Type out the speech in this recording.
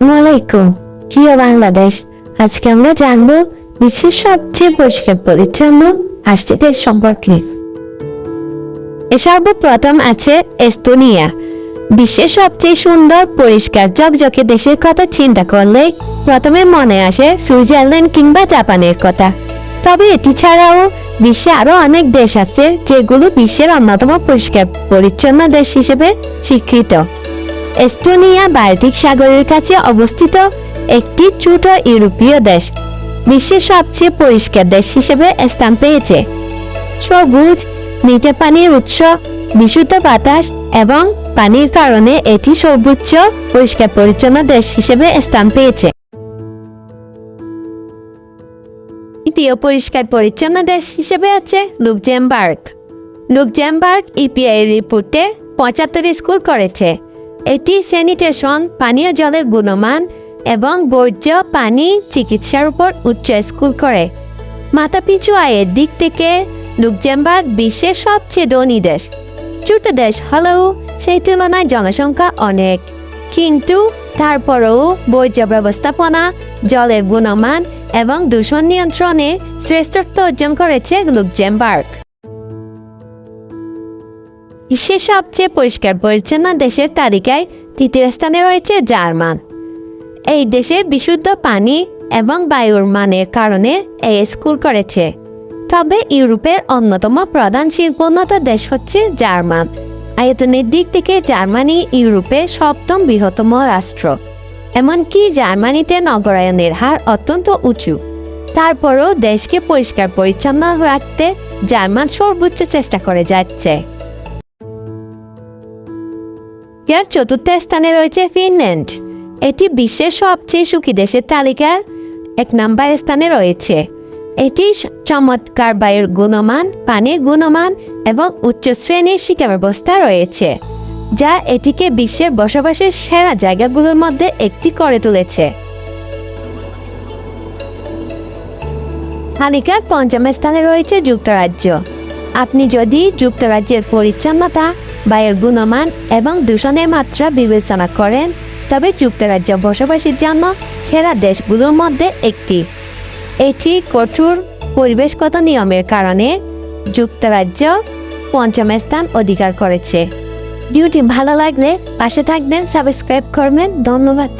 ওয়ালাইকুম প্রিয় বাংলাদেশ? আজকে আমরা জানব বিশ্বের সবচেয়ে পরিষ্কার পরিচ্ছন্ন পাঁচটি দেশ সম্পর্কে সর্বপ্রথম আছে এস্তোনিয়া। বিশ্বের সবচেয়ে সুন্দর, পরিষ্কার, ঝকঝকে দেশের কথা চিন্তা করলে প্রথমে মনে আসে সুইজারল্যান্ড কিংবা জাপানের কথা। তবে এটি ছাড়াও বিশ্বে আরও অনেক দেশ আছে যেগুলো বিশ্বের অন্যতম পরিষ্কার, পরিচ্ছন্ন দেশ হিসেবে স্বীকৃত। এস্তোনিয়া বাল্টিক সাগরের কাছে অবস্থিত একটি ছোট ইউরোপীয় দেশ, বিশ্বের সবচেয়ে পরিষ্কার দেশ হিসেবে স্থান পেয়েছে। সবুজ, মিঠে পানির উৎস, বিশুদ্ধ বাতাস এবং পানির কারণে এটি সর্বোচ্চ পরিষ্কার পরিচ্ছন্ন দেশ হিসেবে স্থান পেয়েছে। দ্বিতীয় পরিষ্কার পরিচ্ছন্ন দেশ হিসেবে আছে লুকজেমবার্গ লুকজেমবার্গ ইপিআই রিপোর্টে পঁচাত্তর স্কোর করেছে। এটি স্যানিটেশন, পানীয় জলের গুণমান এবং বর্জ্য, পানি চিকিৎসার উপর উচ্চ স্কুল করে। মাথাপিছু আয়ের দিক থেকে লুকজেমবার্গ বিশ্বের সবচেয়ে ধনী দেশ। ছোট দেশ হলেও সেই তুলনায় জনসংখ্যা অনেক। কিন্তু তারপরেও বর্জ্য ব্যবস্থাপনা, জলের গুণমান এবং দূষণ নিয়ন্ত্রণে শ্রেষ্ঠত্ব অর্জন করেছে লুকজেমবার্গ বিশ্বের সবচেয়ে পরিষ্কার পরিচ্ছন্ন দেশের তালিকায় তৃতীয় স্থানে রয়েছে জার্মান। এই দেশে বিশুদ্ধ পানি এবং বায়ুর মানের কারণে এই স্কোর করেছে। তবে ইউরোপের অন্যতম প্রধান শিল্পোন্নত দেশ হচ্ছে জার্মান। আয়তনের দিক থেকে জার্মানি ইউরোপের সপ্তম বৃহত্তম রাষ্ট্র। এমনকি জার্মানিতে নগরায়নের হার অত্যন্ত উঁচু। তারপরও দেশকে পরিষ্কার পরিচ্ছন্ন রাখতে জার্মান সর্বোচ্চ চেষ্টা করে যাচ্ছে। এর চতুর্থ স্থানে রয়েছে ফিনল্যান্ড। এটি বিশ্বের সবচেয়ে সুখী দেশের তালিকায় এক নাম্বার স্থানে রয়েছে। এটি চমৎকার বায়ুর গুণমান, পানির গুণমান এবং উচ্চ শ্রেণির শিক্ষা ব্যবস্থা রয়েছে, যা এটিকে বিশ্বের বসবাসের সেরা জায়গাগুলোর মধ্যে একটি করে তুলেছে। তালিকার পঞ্চম স্থানে রয়েছে যুক্তরাজ্য। আপনি যদি যুক্তরাজ্যের পরিচ্ছন্নতা বায়ুর গুণমান এবং দূষণের মাত্রা বিবেচনা করেন, তবে যুক্তরাজ্য বসবাসের জন্য সেরা দেশগুলোর মধ্যে একটি। এটি কঠোর পরিবেশগত নিয়মের কারণে যুক্তরাজ্য পঞ্চম স্থান অধিকার করেছে। ভিডিওটি ভালো লাগলে পাশে থাকবেন, সাবস্ক্রাইব করবেন। ধন্যবাদ।